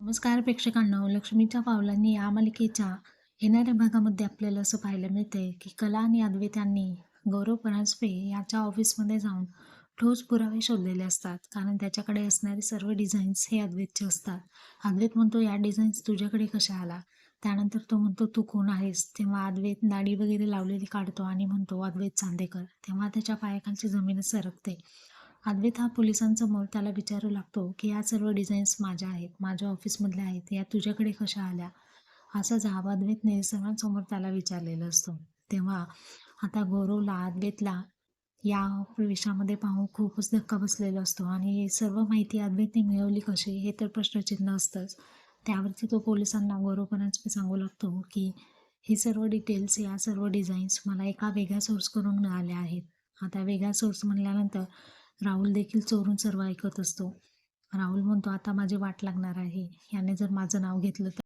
नमस्कार प्रेक्षकांनो लक्ष्मीच्या पावलांनी या मालिकेच्या येणाऱ्या भागामध्ये आपल्याला असं पाहायला मिळतंय की कला आणि अद्वैत यांनी गौरव परांजपे याच्या ऑफिसमध्ये जाऊन ठोस पुरावे शोधलेले असतात. कारण त्याच्याकडे असणारे सर्व डिझाईन्स हे अद्वैतचे असतात. अद्वैत म्हणतो या डिझाईन्स तुझ्याकडे कशा आला? त्यानंतर तो म्हणतो तू कोण आहेस? तेव्हा अद्वैत नाडी वगैरे लावलेली काढतो आणि म्हणतो अद्वैत चांदेकर. तेव्हा त्याच्या पायाखालची जमीन सरकते. अद्वैत हा पोलिसांसमोर त्याला विचारू लागतो की या सर्व डिझाईन्स माझ्या आहेत माझ्या ऑफिसमधल्या आहेत या तुझ्याकडे कशा आल्या? असा जाब अद्वैतने सर्वांसमोर त्याला विचारलेला असतो. तेव्हा आता गौरवला अद्वैतला या विषयामध्ये पाहून खूपच धक्का बसलेला असतो आणि सर्व माहिती अद्वैतने मिळवली कशी हे तर प्रश्नचिन्ह असतंच. त्यावरती तो पोलिसांना गौरवपणाच सांगू लागतो की हे सर्व डिटेल्स या सर्व डिझाईन्स मला एका वेगळ्या सोर्सकडून मिळाल्या आहेत. आता वेगळा सोर्स म्हणल्यानंतर राहुल देखील चोरून सर्व ऐकत असतो. राहुल म्हणतो आता माझी वाट लागणार आहे. याने जर माझं नाव घेतलं तर